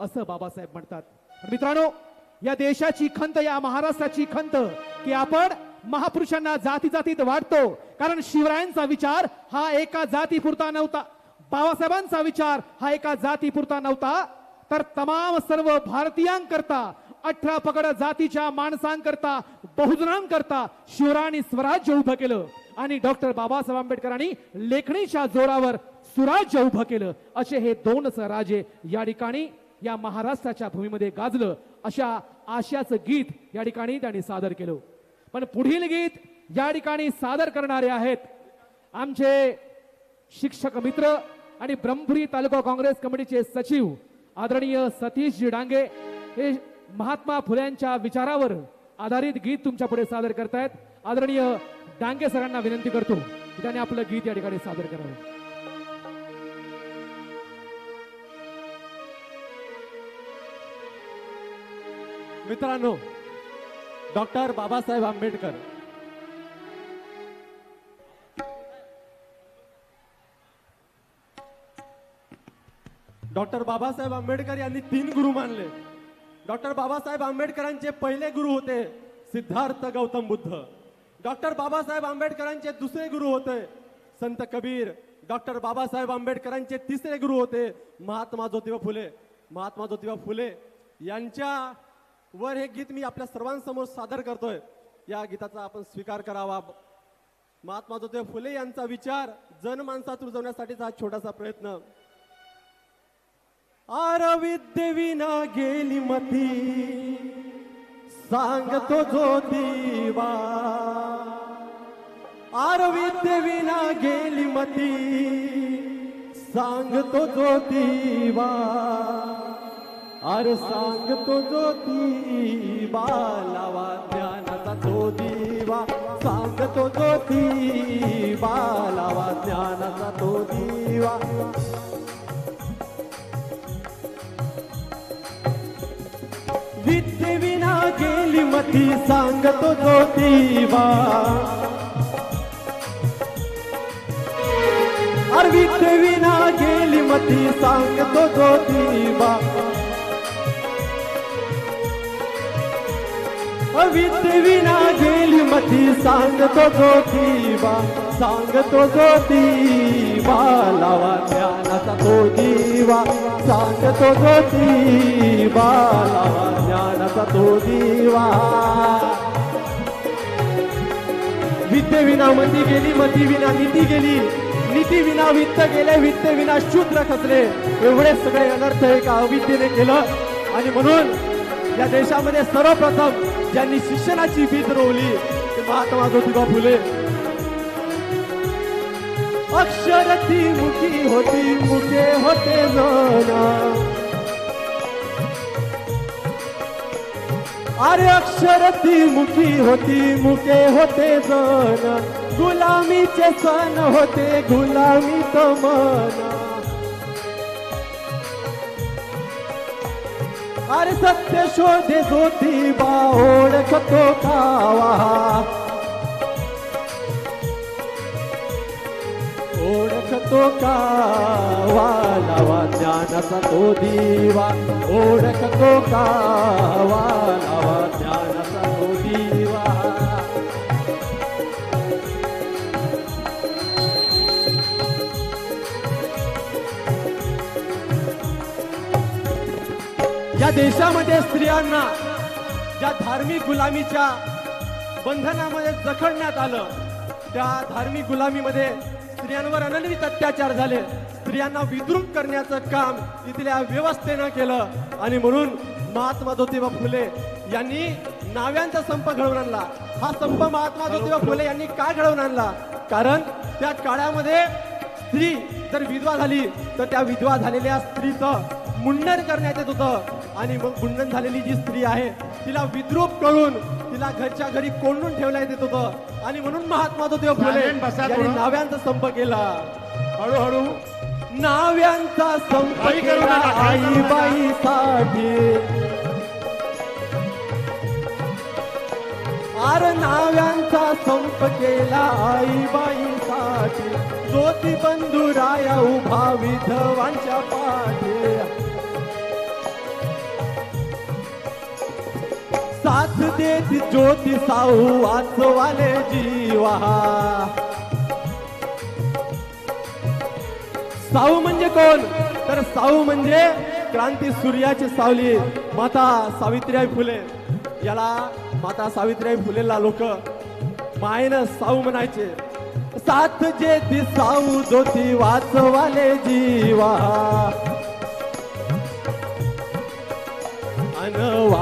असं बाबासाहेब म्हणतात. मित्रांनो या देशाची खंत या महाराष्ट्राची खंत की आपण महापुरुषांना जाती जातीत वाढतो. कारण शिवरायांचा विचार हा एका जातीपुरता नव्हता. बाबासाहेबांचा विचार हा एका जातीपुरता नव्हता. तर तमाम सर्व भारतीयांकरता अठरा पकड जातीच्या माणसांकरता बहुजनांकरता शिवरायांनी स्वराज्य उभं केलं. आणि डॉक्टर बाबासाहेब आंबेडकरांनी लेखणीच्या जोरावर सुराज्य उभं केलं. असे हे दोनच राजे या ठिकाणी या महाराष्ट्राच्या भूमीमध्ये गाजलं अशा आशयाचं गीत या ठिकाणी त्यांनी सादर केलं. पण पुढील गीत या ठिकाणी सादर करणारे आहेत आमचे शिक्षक मित्र आणि ब्रह्मपुरी तालुका काँग्रेस कमिटीचे सचिव आदरणीय सतीशजी डांगे हे महात्मा फुल्यांच्या विचारावर आधारित गीत तुमच्यापुढे सादर करतायत. आदरणीय डांगे सरांना विनंती करतो की आपलं गीत या ठिकाणी सादर करावं. मित्रांनो डॉक्टर बाबासाहेब आंबेडकर. डॉक्टर बाबासाहेब आंबेडकर यांनी तीन गुरु मानले. डॉक्टर बाबासाहेब आंबेडकरांचे पहिले गुरु होते सिद्धार्थ गौतम बुद्ध. डॉक्टर बाबासाहेब आंबेडकरांचे दुसरे गुरु होते संत कबीर. डॉक्टर बाबासाहेब आंबेडकरांचे तिसरे गुरु होते महात्मा ज्योतिबा फुले. महात्मा ज्योतिबा फुले यांच्या वर हे गीत मी आपल्या सर्वांसमोर सादर करतोय. या गीताचा आपण स्वीकार करावा. महात्मा ज्योतिबा फुले यांचा विचार जनमानसात रुजवण्यासाठीचा हा छोटासा प्रयत्न. आरविद्य विना गेली मती सांगतो ज्योतिबा. आरविद्य विना गेली मती सांगतो ज्योतिबा. अरे सांगतो ज्योतिबा लावा ज्ञानाचा तो दिवा. सांगतो ज्योतिबा लावा ज्ञानाचा तो दिवा. विद्ये विना गेली मती सांगतो ज्योतिबा अरे विद्ये विना गेली मती सांगतो ज्योतिबा अवित विना गेली मती सांगतो ज्योतिबा सांगतो ज्योतिबा लावा ज्ञानाचा तो दिवा सांगतो ज्योतिबा लावा ज्ञानाचा तो दिवा विद्ये विना मती गेली मती विना नीती गेली नीती विना वित्त गेले वित्त विना शूद्र खचले. एवढे सगळे अनर्थ एका अविद्येने केलं. आणि म्हणून या देशामध्ये सर्वप्रथम ज्यांनी शिक्षणाची भीत रोवली ते महात्मा ज्योतिबा फुले अक्षर ती मुखी होती मुखे होते जण. अरे अक्षर ती मुखी होती मुके होते जण. गुलामीचे सण होते गुलामी मन. अरे सत्य शोधे ज्योतिबा ओळखतो कावा ओळखतो कावा लावा ज्ञानाचा तो दिवा. ओळखतो कावा लावा या देशामध्ये स्त्रियांना ज्या धार्मिक गुलामीच्या बंधनामध्ये जखडण्यात आलं त्या धार्मिक गुलामीमध्ये स्त्रियांवर अनन्वित अत्याचार झाले. स्त्रियांना विद्रुप करण्याचं काम इथल्या व्यवस्थेनं केलं. आणि म्हणून महात्मा ज्योतिबा फुले यांनी नाव्यांचा संप घडवून आणला. हा संप महात्मा ज्योतिबा फुले यांनी का घडवून आणला? कारण त्या काळामध्ये स्त्री जर विधवा झाली तर त्या विधवा झालेल्या स्त्रीचं मुंडन करण्यात येत होतं. आणि मग मुंडन झालेली जी स्त्री आहे तिला विद्रूप करून तिला घरच्या घरी कोंडून ठेवण्यात येत होतं. आणि म्हणून महात्मा फुले बसा यांनी थोडं. नाव्यांचा संप केला. हळूहळू. नाव्यांचा संप केला करू नका. आईबाईसाठी. आर नाव्यांचा संप केला आईबाईसाठी. ज्योती बंधुराया उभा विधवांच्या पाठी. साथ देत ज्योती साहू वाचवाले जीवा. साऊ म्हणजे कोण? तर साऊ म्हणजे क्रांती सूर्याची सावली माता सावित्रीबाई फुले. याला माता सावित्रीबाई फुलेला लोक मायनं साऊ म्हणायचे. साथ जे ती साऊ ज्योती वाचवाले जीवा.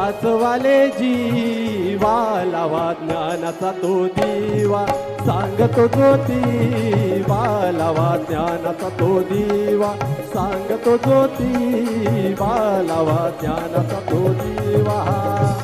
वाचवाले जीवा लावा ज्ञानाचा तो दिवा. सांगतो तो दिवा लावा ज्ञानाचा तो दिवा. सांगतो तो दिवा लावा ज्ञानाचा तो दिवा.